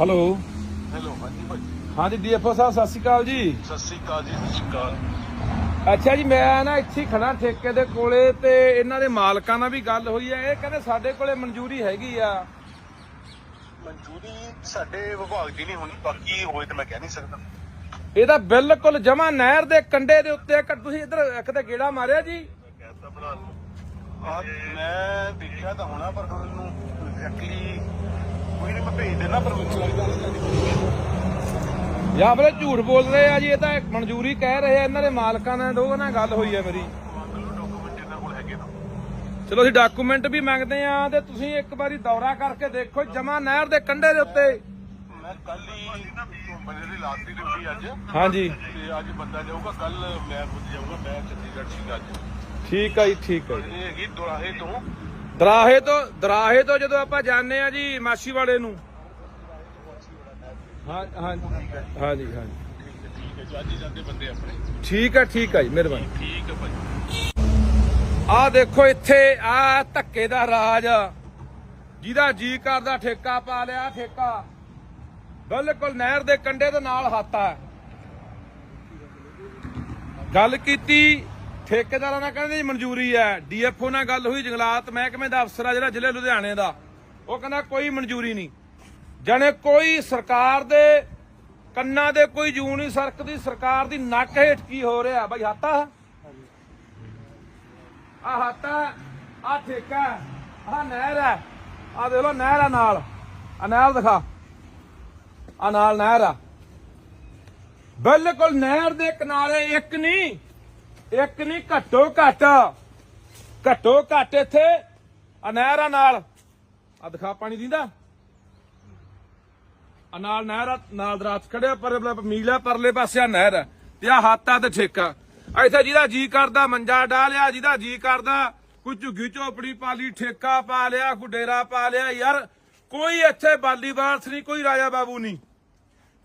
Hello hello ਹਾਂਜੀ ਭਾਈ ਹਾਂਜੀ DFO ਸਾਹਿਬ ਸਤਿ ਸ਼੍ਰੀ ਅਕਾਲ ਜੀ। ਸਤਿ ਸ੍ਰੀ ਅਕਾਲ ਜੀ ਸਤਿ ਸ਼੍ਰੀ ਅਕਾਲ। ਅੱਛਾ ਜੀ ਮੈਂ ਨਾ ਇੱਥੇ ਹੀ ਖੜਾ ਠੇਕੇ ਦੇ ਕੋਲੇ ਤੇ ਇਹਨਾਂ ਦੇ ਮਾਲਕਾਂ ਨਾਲ ਵੀ ਗੱਲ ਹੋਈ ਹੈ। ਇਹ ਕਹਿੰਦੇ ਸਾਡੇ ਕੋਲੇ ਮਨਜ਼ੂਰੀ ਹੈਗੀ ਆ। ਮਨਜ਼ੂਰੀ ਸਾਡੇ ਵਿਭਾਗ ਦੀ ਨਹੀਂ ਹੋਣੀ ਬਾਕੀ ਹੋਏ ਤਾਂ ਮੈਂ ਕਹਿ ਨਹੀਂ ਸਕਦਾ। ਇਹਦਾ ਬਿਲਕੁਲ ਜਮਾ ਨਹਿਰ ਦੇ ਕੰਢੇ ਦੇ ਉੱਤੇ ਇੱਕ ਤੁਸੀਂ ਇੱਧਰ ਇੱਕ ਤੇ ਗੇੜਾ ਮਾਰਿਆ ਜੀ। ਮੈਂ ਦੇਖਿਆ ਤਾਂ ਹੋਣਾ ਪਰ ਤੁਹਾਨੂੰ ਐਗਜ਼ੈਕਟਲੀ ਜਾਂ ਫਿਰ ਝੂਠ ਬੋਲ ਰਹੇ ਆ ਜੀ ਇਹ ਤਾਂ ਮਨਜ਼ੂਰੀ ਕਹਿ ਰਹੇ ਆ ਇਹਨਾਂ ਦੇ ਮਾਲਕਾਂ ਨਾਲ ਦੋਵਾਂ ਨਾਲ ਗੱਲ ਹੋਈ ਹੈ ਮੇਰੀ। ਚਲੋ ਅਸੀਂ ਡਾਕੂਮੈਂਟ ਵੀ ਮੰਗਦੇ ਆ ਤੇ ਤੁਸੀਂ ਇੱਕ ਵਾਰੀ ਦੌਰਾ ਕਰਕੇ ਦੇਖੋ ਜਮਾ ਨਹਿਰ ਦੇ ਕੰਢੇ ਦੇ ਉੱਤੇ। ਮੈਂ ਕੱਲ ਹੀ ਬੰਦੇ ਦੀ ਲਾਸਟ ਡਿਊਟੀ ਅੱਜ ਹਾਂਜੀ ਤੇ ਅੱਜ ਬੰਦਾ ਜਾਊਗਾ ਕੱਲ ਮੈਂ ਪੁੱਜ ਜਾਊਗਾ ਮੈਂ ਚੰਡੀਗੜ੍ਹ ਸੀਗਾ ਅੱਜ ਠੀਕ ਆ ਜੀ ਠੀਕ ਆ ਜੀ। ਇਹ ਹੈਗੀ ਦੁਰਾਹੇ ਤੋਂ ਦਰਾਹੇ ਤੋਂ ਦਰਾਹੇ ਤੋਂ ਜਦੋਂ ਆਪਾਂ ਜਾਂਦੇ ਆ ਜੀ ਮਾਛੀਵਾੜੇ ਨੂੰ। ਹਾਂ ਹਾਂ, ਹਾਂਜੀ ਜੀ ਅੱਜ ਠੀਕ ਆ ਠੀਕ ਆ ਜੀ, ਮਿਹਰਬਾਨੀ। ਠੀਕ ਹੈ ਭਾਈ ਆਹ ਦੇਖੋ ਇੱਥੇ ਆ ਧੱਕੇ ਦਾ ਰਾਜ। ਜਿਹਦਾ ਜੀ ਕਰਦਾ, ਠੇਕਾ ਪਾ ਲਿਆ, ਠੇਕਾ। ਬਿਲਕੁਲ ਨਹਿਰ ਦੇ ਕੰਢੇ ਦੇ ਨਾਲ ਹਾਤਾ ਹੈ। ਗੱਲ ਕੀਤੀ ਠੇਕੇਦਾਰਾਂ ਨਾਲ ਕਹਿੰਦੇ ਮਨਜ਼ੂਰੀ ਹੈ। ਡੀਐਫਓ ਨਾਲ ਗੱਲ ਹੋਈ, ਜੰਗਲਾਤ ਮਹਿਕਮੇ ਦਾ ਅਫਸਰ ਆ ਜਿਹੜਾ ਜ਼ਿਲ੍ਹੇ ਲੁਧਿਆਣੇ ਦਾ। ਉਹ ਕਹਿੰਦਾ ਕੋਈ ਮਨਜ਼ੂਰੀ ਨਹੀਂ। ਜਾਣੇ ਕੋਈ ਸਰਕਾਰ ਦੇ ਕੰਨਾਂ ਦੇ ਕੋਈ ਜੂ ਨਹੀਂ ਸਰਕਦੀ, ਸਰਕਾਰ ਦੀ ਨੱਕ ਹੇਠ ਕੀ ਹੋ ਰਿਹਾ? ਬਈ ਹਾਤਾ ਆ? ਹਾਤਾ ਆ ਠੇਕਾ ਆ ਨਹਿਰ ਹੈ। ਆ ਦੇਖ ਲੋ ਨਹਿਰ ਆ ਨਾਲ। ਆ ਨਹਿਰ ਦਿਖਾ। ਆ ਨਾਲ ਨਹਿਰ ਆ। ਬਿਲਕੁਲ ਨਹਿਰ ਦੇ ਕਿਨਾਰੇ ਇੱਕ ਨਹੀਂ ਇੱਕ ਨਹੀਂ, ਘੱਟੋ ਘੱਟ। ਘੱਟੋ ਘੱਟ ਇੱਥੇ ਆ ਨਾਲ। ਆ ਦਿਖਾ, ਪਾਣੀ ਦਿੰਦਾ? ਆ ਨਾਲ ਨਹਿਰ ਨਾਲ ਦਰਾਤ ਖੜਿਆ ਪਰ ਮੀਲਾ ਪਰਲੇ ਪਾਸੇ ਆ ਨਹਿਰ। ਤੇ ਆ ਹਾਤਾ ਤੇ ਠੇਕਾ। ਇੱਥੇ ਜਿਹਦਾ ਜੀ ਕਰਦਾ, ਮੰਜਾ ਡਾਲਿਆ ਜਿਹਦਾ ਜੀ ਕਰਦਾ, ਕੋਈ ਝੁੱਗੀ ਝੋਪੜੀ ਪਾ ਲਈ, ਠੇਕਾ ਪਾ ਲਿਆ ਕੋਈ ਡੇਰਾ ਪਾ ਲਿਆ, ਯਾਰ। ਕੋਈ ਇੱਥੇ ਬਾਲੀ ਵਾਰਸ ਨਹੀਂ, ਕੋਈ ਰਾਜਾ ਬਾਬੂ ਨਹੀਂ।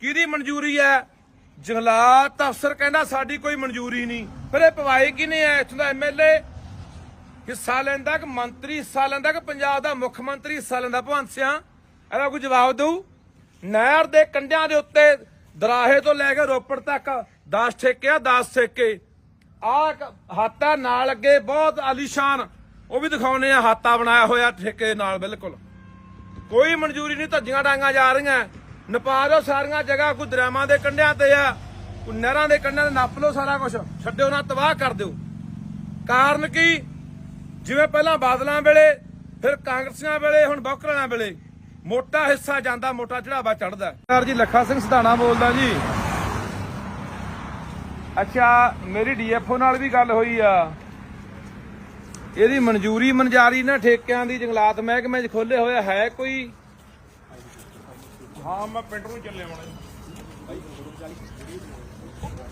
ਕਿਹਦੀ ਮਨਜ਼ੂਰੀ ਹੈ? ਜੰਗਲਾਤ ਅਫਸਰ ਕਹਿੰਦਾ ਸਾਡੀ ਕੋਈ ਮਨਜ਼ੂਰੀ ਨਹੀਂ। ਫਿਰ ਇਹ ਪਵਾਈ ਕਿਨੇ ਹੈ ਇੱਥੋਂ ਦਾ ਐਮਐਲਏ ਹਿੱਸਾ ਲੈਂਦਾ ਕਿ ਮੰਤਰੀ ਹਿੱਸਾ ਲੈਂਦਾ ਕਿ ਪੰਜਾਬ ਦਾ ਮੁੱਖ ਮੰਤਰੀ ਹਿੱਸਾ ਲੈਂਦਾ? ਭਗਵੰਤ ਸਿਆਂ, ਇਹਦਾ ਕੋਈ ਜਵਾਬ ਦਊ? ਨਹਿਰ ਦੇ ਕੰਢਿਆਂ ਦੇ ਉੱਤੇ ਦਰਾਹੇ ਤੋਂ ਲੈ ਕੇ ਰੋਪੜ ਤੱਕ 10 ਠੇਕੇ ਆ 10 ਠੇਕੇ। ਆ ਹਾਤਾ ਨਾਲ ਅੱਗੇ ਬਹੁਤ ਆਲੀਸ਼ਾਨ। ਉਹ ਵੀ ਦਿਖਾਉਨੇ ਆ ਹਾਤਾ ਬਣਾਇਆ ਹੋਇਆ ਠੇਕੇ ਨਾਲ, ਬਿਲਕੁਲ। ਕੋਈ ਮਨਜ਼ੂਰੀ ਨਹੀਂ, ਧੱਜੀਆਂ ਡਾਂਗਾ ਜਾ ਰਹੀਆਂ। ਨਪਾ ਲਓ ਸਾਰੀਆਂ ਜਗ੍ਹਾ ਕੋਈ ਦਰਿਆਵਾਂ ਦੇ ਕੰਢਿਆਂ ਤੇ ਆ, ਕੋਈ ਨਹਿਰਾਂ ਦੇ ਕੰਢਿਆਂ ਤੇ ਨੱਪ ਲਓ ਸਾਰਾ ਕੁਝ ਛੱਡਿਓ ਨਾ, ਤਬਾਹ ਕਰ ਦਿਓ। ਕਾਰਨ ਕੀ? ਜਿਵੇਂ ਪਹਿਲਾਂ ਬਾਦਲਾਂ ਵੇਲੇ, ਫਿਰ ਕਾਂਗਰਸੀਆਂ ਵੇਲੇ, ਹੁਣ ਬੌਕਰਾਂ ਵੇਲੇ। ਮੋਟਾ ਹਿੱਸਾ ਜਾਂਦਾ, ਮੋਟਾ ਚੜਾਵਾ ਚੜਦਾ ਸਰ ਜੀ, ਲੱਖਾ ਸਿੰਘ ਸਧਾਣਾ ਬੋਲਦਾ ਜੀ। ਅੱਛਾ, ਮੇਰੀ ਡੀਐਫਓ ਨਾਲ ਵੀ ਗੱਲ ਹੋਈ ਆ। ਇਹਦੀ ਮਨਜ਼ੂਰੀ ਮਨਜਾਰੀ ਨਾ ਠੇਕਿਆਂ ਦੀ ਜੰਗਲਾਤ ਮਹਿਕਮੇ 'ਚ ਖੋਲੇ ਹੋਇਆ ਹੈ ਕੋਈ ਹਾਂ ਮੈਂ ਪਿੰਡ ਨੂੰ ਚੱਲੇ ਆਉਣਾ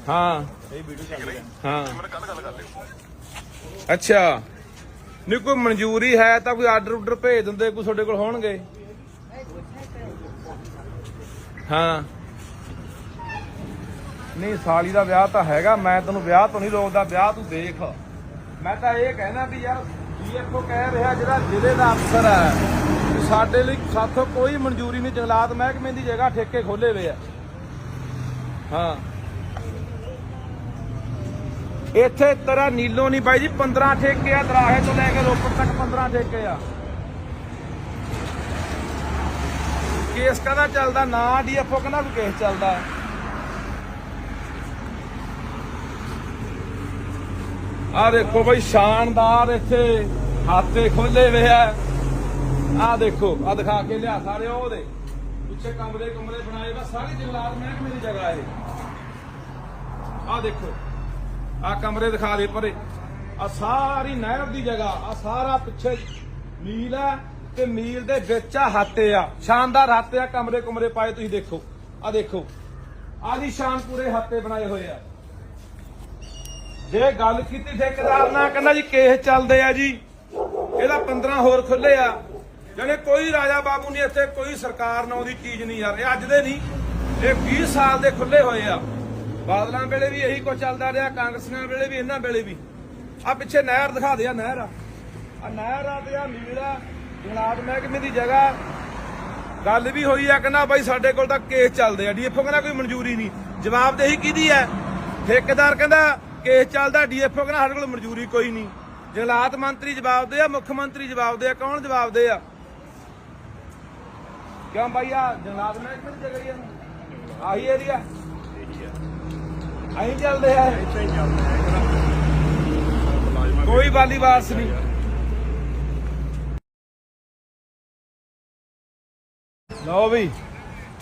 ਹਾਂ। ਇਹ ਵੀਡੀਓ ਚੱਲ ਰਹੀ ਹੈ। ਹਾਂ। ਮੈਂ ਕੱਲ ਗੱਲ ਕਰਦੇ ਅੱਛਾ। ਨਹੀਂ ਕੋਈ ਮਨਜ਼ੂਰੀ ਹੈ ਤਾਂ ਕੋਈ ਆਰਡਰ ਉਡਰ ਭੇਜ ਦਿੰਦੇ ਕੋਈ ਤੁਹਾਡੇ ਕੋਲ ਹੋਣਗੇ? ਹਾਂ। ਨਹੀਂ ਸਾਲੀ ਦਾ ਵਿਆਹ ਤਾਂ ਹੈਗਾ ਮੈਂ ਤੈਨੂੰ ਵਿਆਹ ਤੋਂ ਨਹੀਂ ਰੋਕਦਾ ਵਿਆਹ ਤੂੰ ਦੇਖ। ਮੈਂ ਤਾਂ ਇਹ ਕਹਿਣਾ ਵੀ ਯਾਰ ਡੀਐਫਓ ਕਹਿ ਰਿਹਾ ਜਿਹੜਾ ਜ਼ਿਲ੍ਹੇ ਦਾ ਅਫਸਰ ਹੈ। ਸਾਡੇ ਲਈ ਸਾਥੋਂ ਕੋਈ ਮਨਜ਼ੂਰੀ ਨਹੀਂ, ਜੰਗਲਾਤ ਮਹਿਕਮੇ ਦੀ ਜਗ੍ਹਾ ਠੇਕੇ ਖੋਲੇ ਹੋਏ ਆ। ਹਾਂ। ਇੱਥੇ ਤੇਰਾ ਨੀਲੋ ਨਹੀਂ ਬਾਈ ਜੀ 15 ਠੇਕੇ ਆ, ਦਰਾਹੇ ਤੋਂ ਲੈ ਕੇ ਰੋਪੜ ਤੱਕ 15 ਠੇਕੇ ਆ। ਕੇਸ ਕਦਾ ਚੱਲਦਾ? ਨਾ ਡੀਐਫਓ ਕਹਿੰਦਾ ਵੀ ਕੇਸ ਚੱਲਦਾ। ਆ ਦੇਖੋ ਬਈ, ਸ਼ਾਨਦਾਰ ਇੱਥੇ ਹਾਤੇ ਖੋਲੇ ਵੇ ਆ। ਆ ਦੇਖੋ, ਆ ਦਿਖਾ ਕੇ ਲਿਆ ਸਾਰੇ ਉਹਦੇ। ਪਿੱਛੇ ਕਮਰੇ ਕਮਰੇ ਬਣਾਏ ਵਾ ਸਾਰੀ ਜੰਗਲਾਤ ਮਹਿਕਮੇ ਦੀ ਜਗ੍ਹਾ ਇਹ। ਆ ਦੇਖੋ, ਆ ਕਮਰੇ ਦਿਖਾ ਦੇ ਪਰੇ। ਆ ਸਾਰੀ ਨਹਿਰ ਦੀ ਜਗ੍ਹਾ, ਆ ਸਾਰਾ ਪਿੱਛੇ ਮੀਲ ਆ ਤੇ ਮੀਲ ਦੇ ਵਿੱਚ ਆ ਹਾਤੇ ਆ। ਸ਼ਾਨਦਾਰ ਹਾਤੇ ਆ, ਕਮਰੇ, ਕੁਮਰੇ ਪਾਏ ਤੁਸੀਂ ਦੇਖੋ। ਆ ਦੇਖੋ, ਆ ਜੀ ਸ਼ਾਨ ਪੂਰੇ ਹਾਤੇ ਬਣਾਏ ਹੋਏ ਆ। ਜੇ ਗੱਲ ਕੀਤੀ ਠੇਕੇਦਾਰ ਨਾਲ, ਕਹਿੰਦਾ ਜੀ ਕੇਸ ਚੱਲਦੇ ਆ ਜੀ, ਇਹਦਾ 15 ਹੋਰ ਖੁੱਲੇ ਆ। ਜਾਨੇ ਕੋਈ ਰਾਜਾ ਬਾਬੂ ਨਹੀਂ ਇੱਥੇ, ਕੋਈ ਸਰਕਾਰ ਨਾਂ ਦੀ ਚੀਜ਼ ਨਹੀਂ ਆ ਰਹੀ ਅੱਜ ਦੇ ਨਹੀਂ, ਇਹ 20 ਸਾਲ ਦੇ ਖੁੱਲੇ ਹੋਏ ਆ। ਬਾਦਲਾਂ ਵੇਲੇ ਵੀ ਇਹੀ ਕੁਝ ਚੱਲਦਾ ਰਿਹਾ, ਕਾਂਗਰਸੀਆਂ ਵੇਲੇ ਵੀ, ਇਹਨਾਂ ਵੇਲੇ ਵੀ। ਆ ਪਿੱਛੇ ਨਹਿਰ ਦਿਖਾ ਦੇ ਆ ਨਹਿਰ ਆ। ਆ ਨਹਿਰ ਆ ਤੇ ਆ ਮੀਲ ਜਨਾਬ ਮਹਿਕਮੇ ਦੀ ਜਗ੍ਹਾ। ਗੱਲ ਵੀ ਹੋਈ ਆ, ਕਹਿੰਦਾ ਬਾਈ ਸਾਡੇ ਕੋਲ ਤਾਂ ਕੇਸ ਚੱਲਦੇ ਆ, ਡੀਐਫਓ ਕਹਿੰਦਾ ਕੋਈ ਮਨਜ਼ੂਰੀ ਨਹੀਂ। ਜਵਾਬਦੇਹੀ ਕਿਹਦੀ ਹੈ ਠੇਕੇਦਾਰ ਕਹਿੰਦਾ ਕੇਸ ਚੱਲਦਾ, ਡੀਐਫਓ ਕਹਿੰਦਾ ਸਾਡੇ ਕੋਲ ਮਨਜ਼ੂਰੀ ਕੋਈ ਨਹੀਂ। ਜੰਗਲਾਤ ਮੰਤਰੀ ਜਵਾਬ ਦੇ ਆ, ਮੁੱਖ ਮੰਤਰੀ ਜਵਾਬ ਦੇ ਆ, ਕੌਣ ਜਵਾਬ ਦੇ ਆ? ਕਿਉਂ ਬਾਈ ਆ ਜੰਗਲਾਤ ਮਹਿਕਮੇ ਦੀ ਜਗ੍ਹਾ ਹੀ ਆ? ਆਹੀ ਏਰੀਆ ਆਹੀ ਚੱਲਦੇ ਆ। ਕੋਈ ਵਾਲੀ ਨਹੀਂ। ਲਓ ਵੀ,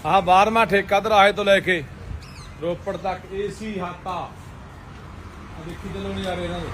ਆਹ 12ਵਾਂ ਠੇਕਾ ਦਰਾਹੇ ਤੋਂ ਲੈ ਕੇ ਰੋਪੜ ਤੱਕ ਏਸੀ ਹਾਤਾ। ਆ ਦੇਖੀ ਚੱਲੋ ਨਜ਼ਾਰੇ ਇਹਨਾਂ ਦੇ।